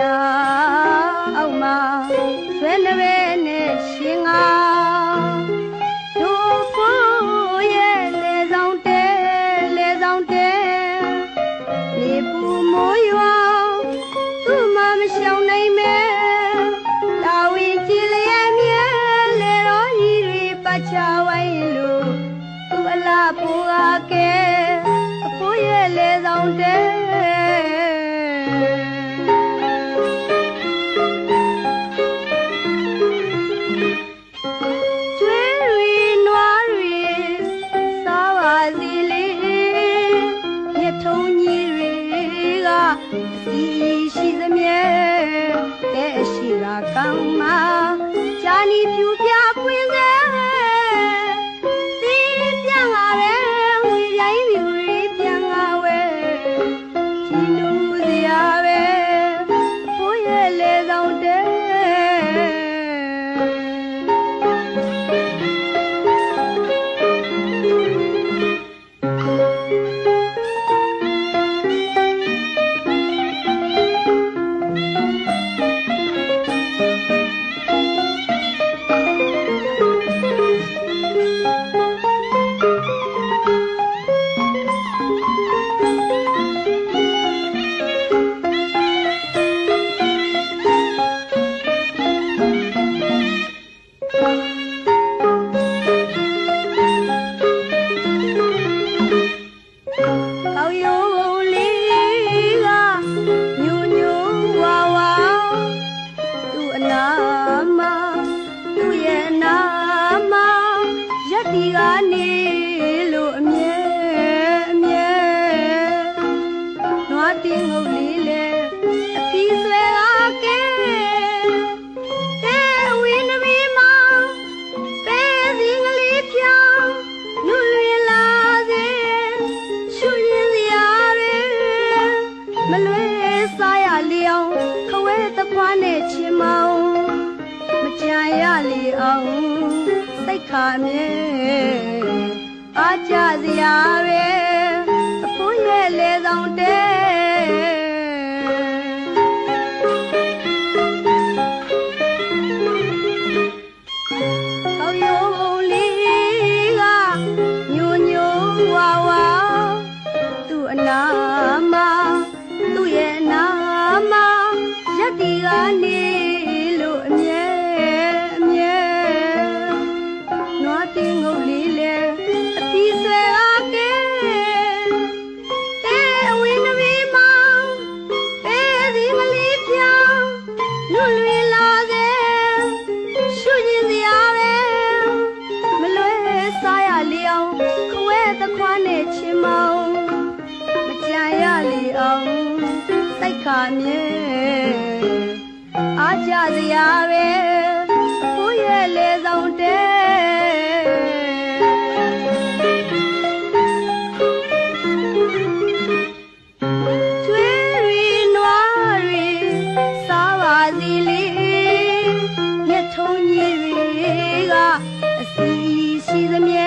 ရာအောက်မှာဆွဲနှပဲနဲ့ရှင်ငါတို့ကိုရဲ့လေဆောင်တဲလေဆောင်တဲမြေပူမိုးရွာသူ့မှာမရှောင်နိုင်မဲတာဝီကြည်လျက်မြဲလေတော်ကြီးတွေပတ်ချဝိုင်းလို့သူ့အလားပူအကဲအဖိုးရဲ့လေဆောင်တဲ ရှိသမျှတဲ့ရှိတာကောင်းမှာဂျာနီပြူ မလွဲစားရလျောင်းခဝဲတပွားနဲ့ချင်မောင်မကြံရလီအောင်စိတ်ခါမြဲအားကြစရာပဲအဖိုးရွယ်လေဆောင်တဲ တခွားနဲ့ချင်းမောင်မကြံရလေအောင်စိုက်ခါမြဲအားကြစရာပဲကိုရဲ့လေဆောင်တဲ့ရှိသမျှ